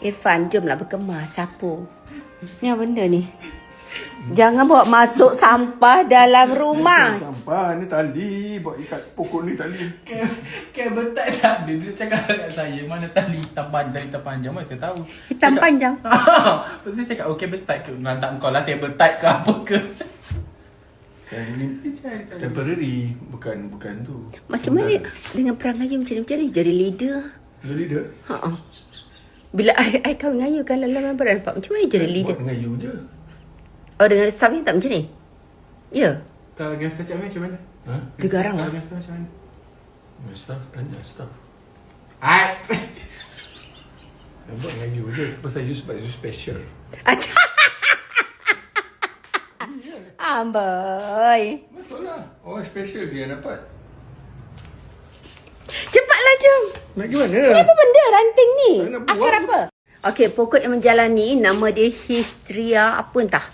Irfan, jomlah berkemas. Sapu. Ni apa benda ni? Jangan bawa masuk sampah dalam rumah. Sampah ni tali. Buat ikat pokok ni tali. Kabel tak tak ada. Dia cakap kat saya, mana tali hitam panjang, hitam panjang. Mana saya tahu. Hitam Cakap- panjang? Lepas tu saya cakap, oh kabel tight ke? Nantak kau lah kabel tight ke apa ke. Yang ni temporary. Bukan bukan tu. Macam mana dengan perangai macam ni? Macam mana jadi leader? Jadi dia Ha Bila I, I kahwin dengan you kan dalam member nampak macam mana jadi leader? buat dengan you je. Oh dengan staff you tak macam ni? Ya. Kalau dengan staff macam mana? Ha? Dia garang Kalau lah. dengan staff macam mana? Staff tanya staff. Hai. Buat dengan you je. Pasal you sebab you special. Amboi. Betul lah. Orang special dia dapat. Cepatlah jom. Nak gimana? Ni apa benda ranting ni? Buang. apa? Okey, pokok yang menjalani nama dia Histria apa entah.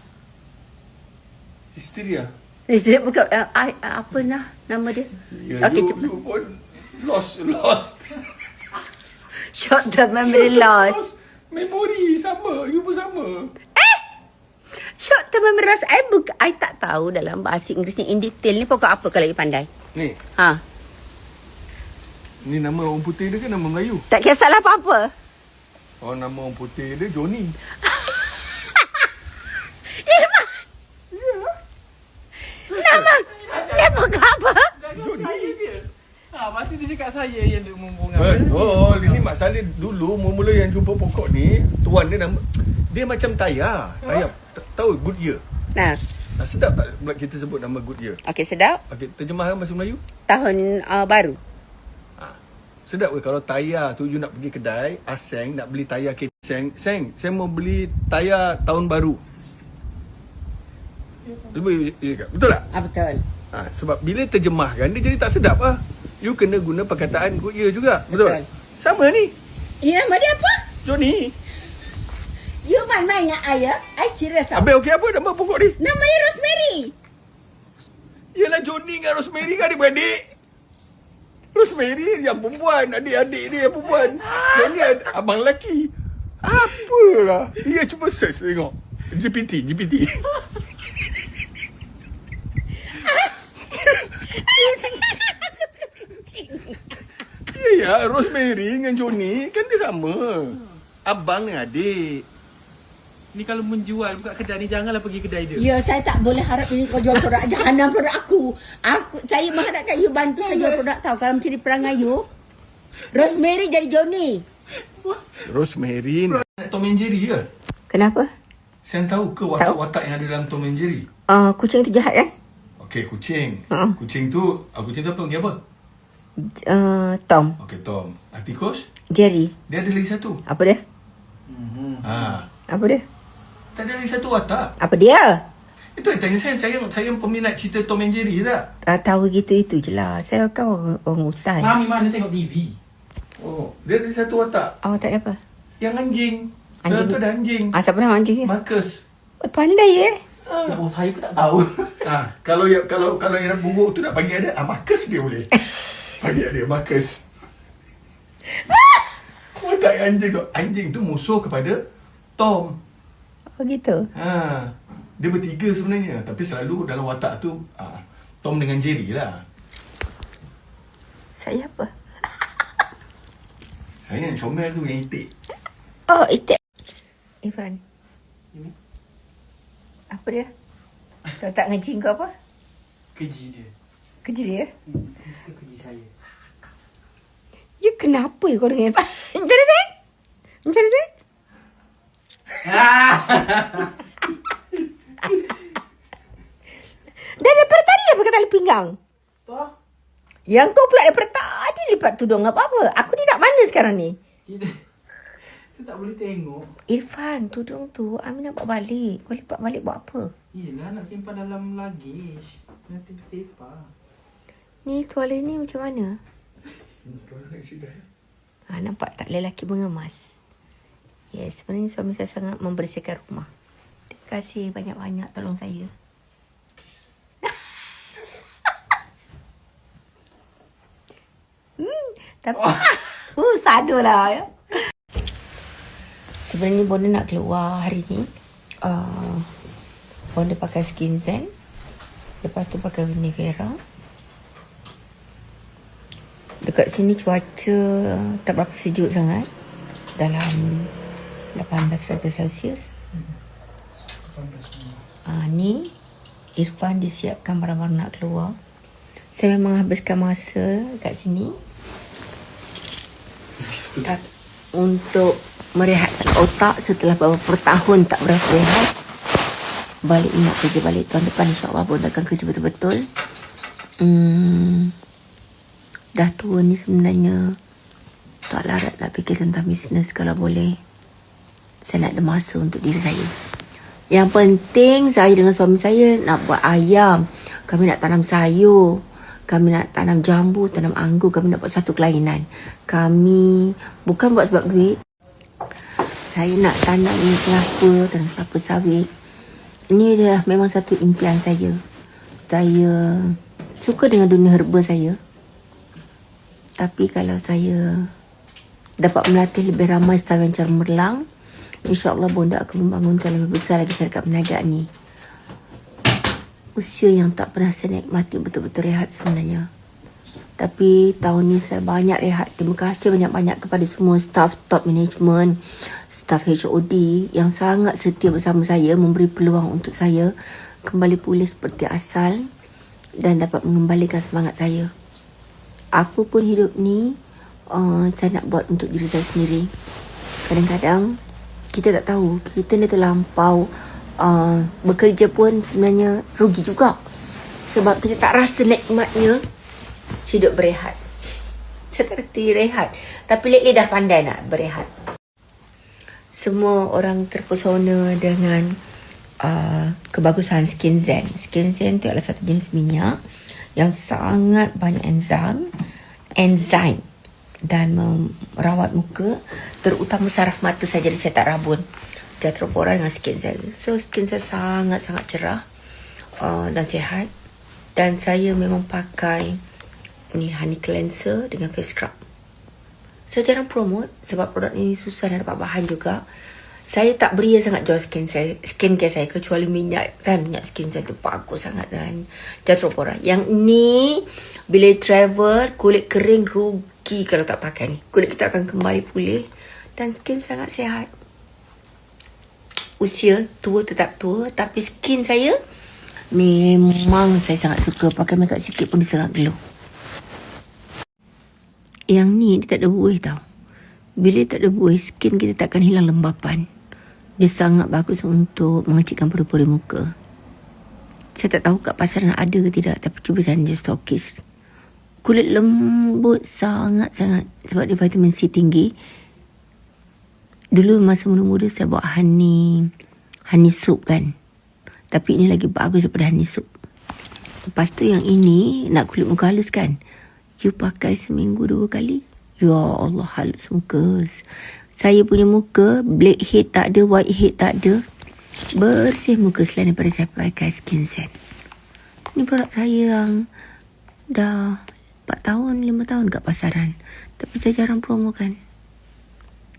Histeria. Histria bukan uh, I, uh, apa nah nama dia? Ya, Okey, cepat. you pun lost, lost. Short term memory loss. Memori sama. You pun sama. Short term memory loss. I, buka, I tak tahu dalam bahasa Inggeris ni in detail ni pokok apa kalau you pandai. Ni. Ha. Ni nama orang putih dia ke nama Melayu? Tak kisahlah apa-apa. Oh, nama orang putih dia Johnny. Irman! Nama Dia pokok apa? Dia. Ha, pasti dia cakap saya yang mumbung dengan Betul. Ini masalah dulu mula-mula yang jumpa pokok ni, tuan dia nama dia macam Taya. Taya. T- Tahu good year. Nah, Tak sedap tak kita sebut nama good year? okey sedap. Okey, terjemahkan bahasa Melayu. Tahun uh, baru. Sedap ke kalau Taya tu you nak pergi kedai, Aseng nak beli Taya ke Seng, Seng, saya mau beli Taya tahun baru. Betul tak? Ah betul. Ha, sebab bila terjemahkan dia jadi tak sedap ah. You kena guna perkataan good year juga. Betul? Betul. Sama ni. Ini nama dia apa? Johnny. You main-main dengan ayah? I serius tau. Habis okey apa nama pokok ni? Nama dia Rosemary. Yelah Johnny dengan Rosemary kan adik-beradik. Rosemary yang perempuan, adik-adik dia yang perempuan. Johnny ad- abang lelaki. Apalah. Dia cuba search tengok. GPT, GPT. Ya, ya, Rosemary dengan Johnny kan dia sama. Abang dengan adik. Ni kalau menjual buka kedai ni janganlah pergi kedai dia. Ya, saya tak boleh harap ini kau jual produk jahanam produk aku. Aku saya mengharapkan you bantu saya jual produk tahu kalau macam ni perangai you. Rosemary jadi Johnny. Rosemary Tom and Jerry ke? Kenapa? Saya tahu ke watak-watak yang ada dalam Tom and Jerry? Uh, kucing tu jahat kan? Okey, kucing. Ha. Kucing tu, ah, kucing tu apa? Panggil apa? Uh, Tom. Okey, Tom. Ah, tikus? Jerry. Dia ada lagi satu. Apa dia? Ha. Apa dia? Tak ada lagi satu watak. Apa dia? Itu yang tanya saya, saya, saya peminat cerita Tom and Jerry tak? Uh, tahu gitu itu je lah. Saya kan orang, orang hutan. Mami mana tengok TV? Oh, dia ada satu watak. Awak tak ada apa? Yang anjing. Dalam Anjing. tu ada anjing. Ah, siapa nama anjing dia? Marcus. Oh, pandai eh. Ha. Oh, saya pun tak tahu. Ah, kalau ya- kalau kalau yang bubuk tu nak bagi ada, ah Marcus dia boleh. bagi ada Marcus. Watak anjing tu, anjing tu musuh kepada Tom. Oh gitu. Ha. Dia bertiga sebenarnya, tapi selalu dalam watak tu ah, Tom dengan Jerry lah. Saya apa? Saya yang comel tu yang itik. Oh, itik. Irfan. Apa dia? Kau tak ngaji kau apa? Keji dia. Kerja dia? Mesti keji saya. Ya kenapa ya kau dengan Irfan? Macam mana saya? Macam mana saya? Dah daripada tadi dah pakai tali pinggang. Toh? Yang kau pula daripada tadi lipat tudung apa-apa. Aku ni nak mana sekarang ni? Kita, kita tak boleh tengok. Irfan, tudung tu Amin nak bawa balik. Kau lipat balik buat apa? Yelah nak simpan dalam luggage. Nanti bersepah. Ni tuala ni macam mana? Nak. Ha, nampak tak lelaki mengemas. Yes, sebenarnya suami saya sangat membersihkan rumah. Terima kasih banyak-banyak tolong saya. hmm, tapi uh, sadu lah. ya. Sebenarnya Bonda nak keluar hari ni. Uh, Bonda pakai skin zen. Lepas tu pakai Vinivera. Dekat sini cuaca tak berapa sejuk sangat. Dalam 18 darjah Celsius. Ah, ni Irfan disiapkan barang-barang nak keluar. Saya memang habiskan masa kat sini. Tak, untuk merehatkan otak setelah beberapa tahun tak berapa rehat. Balik ni nak kerja balik tahun depan insyaAllah pun akan kerja betul-betul. Hmm, dah tua ni sebenarnya tak larat nak fikir tentang bisnes kalau boleh. Saya nak ada masa untuk diri saya. Yang penting saya dengan suami saya nak buat ayam. Kami nak tanam sayur. Kami nak tanam jambu, tanam anggur. Kami nak buat satu kelainan. Kami bukan buat sebab duit. Saya nak tanam ni kelapa, tanam kelapa sawit. Ini adalah memang satu impian saya. Saya suka dengan dunia herba saya. Tapi kalau saya dapat melatih lebih ramai staff yang cemerlang, InsyaAllah Bonda akan membangunkan lebih besar lagi syarikat perniagaan ni. Usia yang tak pernah saya nikmati betul-betul rehat sebenarnya. Tapi tahun ni saya banyak rehat. Terima kasih banyak-banyak kepada semua staff top management, staff HOD yang sangat setia bersama saya memberi peluang untuk saya kembali pulih seperti asal dan dapat mengembalikan semangat saya. Apa pun hidup ni, uh, saya nak buat untuk diri saya sendiri. Kadang-kadang kita tak tahu. Kita ni terlampau uh, bekerja pun sebenarnya rugi juga. Sebab kita tak rasa nikmatnya hidup berehat. Saya tak reti rehat. Tapi lately dah pandai nak berehat. Semua orang terpesona dengan uh, kebagusan Skin Zen. Skin Zen itu adalah satu jenis minyak yang sangat banyak enzim, enzim dan merawat muka terutama saraf mata saya. Jadi saya tak rabun. Jatropora dengan skin saya. So skin saya sangat-sangat cerah uh, dan sihat. Dan saya memang pakai ni honey cleanser dengan face scrub. Saya jarang promote sebab produk ini susah nak dapat bahan juga. Saya tak beria sangat jual skin saya skin care saya kecuali minyak kan? Minyak skin saya tu bagus sangat dan jatropora yang ni bila travel kulit kering rugi rugi kalau tak pakai ni. Kulit kita akan kembali pulih dan skin sangat sihat. Usia tua tetap tua tapi skin saya memang saya sangat suka pakai makeup sikit pun dia sangat glow. Yang ni dia tak ada buih tau. Bila tak ada buih, skin kita tak akan hilang lembapan. Dia sangat bagus untuk mengecikkan pori-pori muka. Saya tak tahu kat pasaran ada ke tidak tapi cuba tanya stokis kulit lembut sangat-sangat sebab dia vitamin C tinggi. Dulu masa muda-muda saya buat honey honey soup kan. Tapi ini lagi bagus daripada honey soup. Lepas tu yang ini nak kulit muka halus kan. You pakai seminggu dua kali. Ya Allah halus muka. Saya punya muka black head tak ada, white head tak ada. Bersih muka selain daripada saya pakai skin set. Ini produk saya yang dah 4 tahun, 5 tahun kat pasaran. Tapi saya jarang promo kan.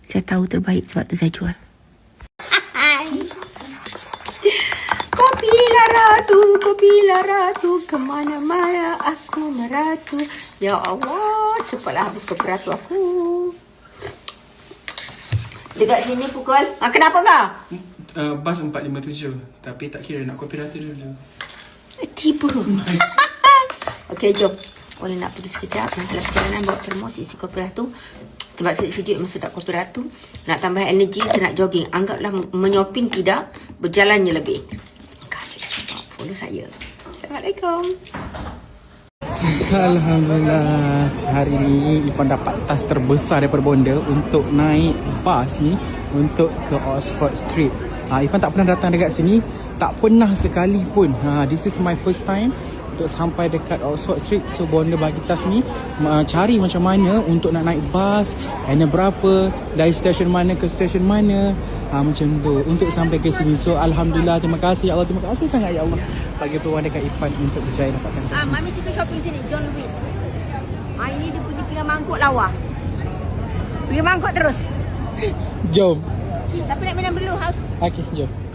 Saya tahu terbaik sebab tu saya jual. Kopi ratu, kopi ratu, kemana-mana aku meratu. Ya Allah, cepatlah habis kopi ratu aku. Dekat sini pukul, ah, kenapa kau? Uh, bas 457 Tapi tak kira nak kopi ratu dulu Eh, Tiba. Okey, jom. Boleh nak pergi sekejap. Dalam perjalanan bawa termos isi kopi ratu. Sebab sejuk masa sedap kopi ratu. Nak tambah energi, saya nak jogging. Anggaplah menyoping tidak, berjalannya lebih. Terima kasih. Follow saya. Assalamualaikum. Alhamdulillah Hari ini Ifan dapat tas terbesar daripada Bonda Untuk naik bas ni Untuk ke Oxford Street ha, Ifan tak pernah datang dekat sini Tak pernah sekali pun ha, This is my first time Untuk sampai dekat Oxford Street So Bonda bagi tas ni uh, Cari macam mana Untuk nak naik bas And berapa Dari stesen mana ke stesen mana ha, Macam tu Untuk sampai ke sini So Alhamdulillah Terima kasih ya Allah Terima kasih sangat ya Allah Bagi peluang dekat Ifan Untuk berjaya dapatkan tas Ah, ni Mami suka shopping sini, John Lewis. Ah, ini dia punya pinggan mangkuk lawa. Pergi mangkuk terus. Jom Tapi nak minum dulu haus. Okey, jom.